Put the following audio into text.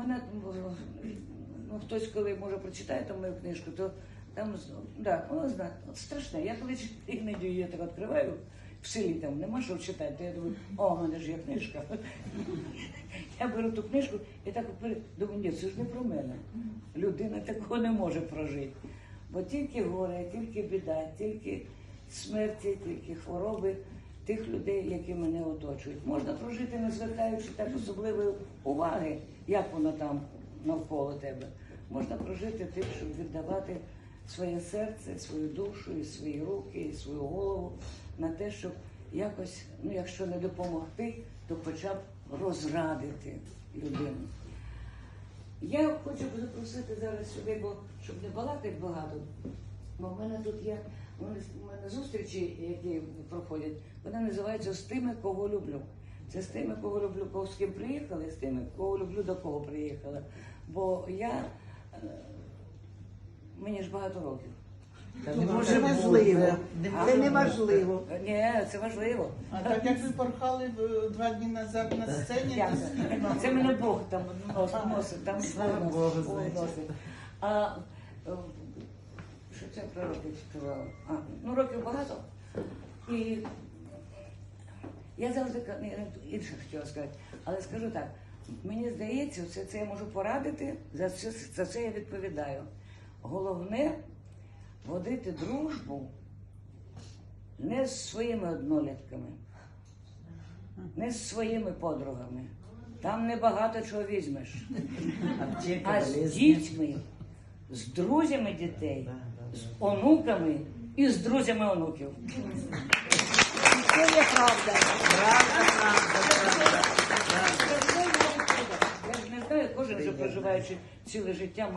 мене ну, хтось, коли може прочитає там мою книжку, то там да, воно знає. Страшне. Я коли іноді її так відкриваю, в селі там нема що читати, то я думаю, о, в мене ж є книжка. Я беру ту книжку і так думаю, ні, це ж не про мене. Людина такого не може прожити. Бо тільки горе, тільки біда, тільки смерті, тільки хвороби тих людей, які мене оточують. Можна прожити, не звертаючи так особливої уваги, як воно там навколо тебе. Можна прожити тим, щоб віддавати своє серце, свою душу, і свої руки, і свою голову на те, щоб якось, ну якщо не допомогти, то хоча б розрадити людину. Я хочу запросити зараз сюди, бо щоб не балакати багато, бо в мене тут є у мене, зустрічі, які проходять, вони називаються з тими, кого люблю. Це з тими, кого люблю, кого з ким приїхали, з тими, кого люблю, до кого приїхала. Бо я е, мені ж багато років. Та не це може важливо. Це не важливо. Ні, це важливо. А так як ви порхали е, два дні назад на сцені, Я- то скільки вам Це мене Бог там носить, носить там Слава Богу, Бог значить. носить. А е, що це про роки? А, ну років багато. І я завжди ка- інше хотіла сказати, але скажу так. Мені здається, все це я можу порадити, за це, за це я відповідаю. Головне водити дружбу не з своїми однолітками, не з своїми подругами. Там небагато чого візьмеш. А з дітьми, з друзями дітей, з онуками і з друзями онуків. Це є правда. Правда, правда, правда. Я ж не знаю, кожен вже проживаючи ціле життя.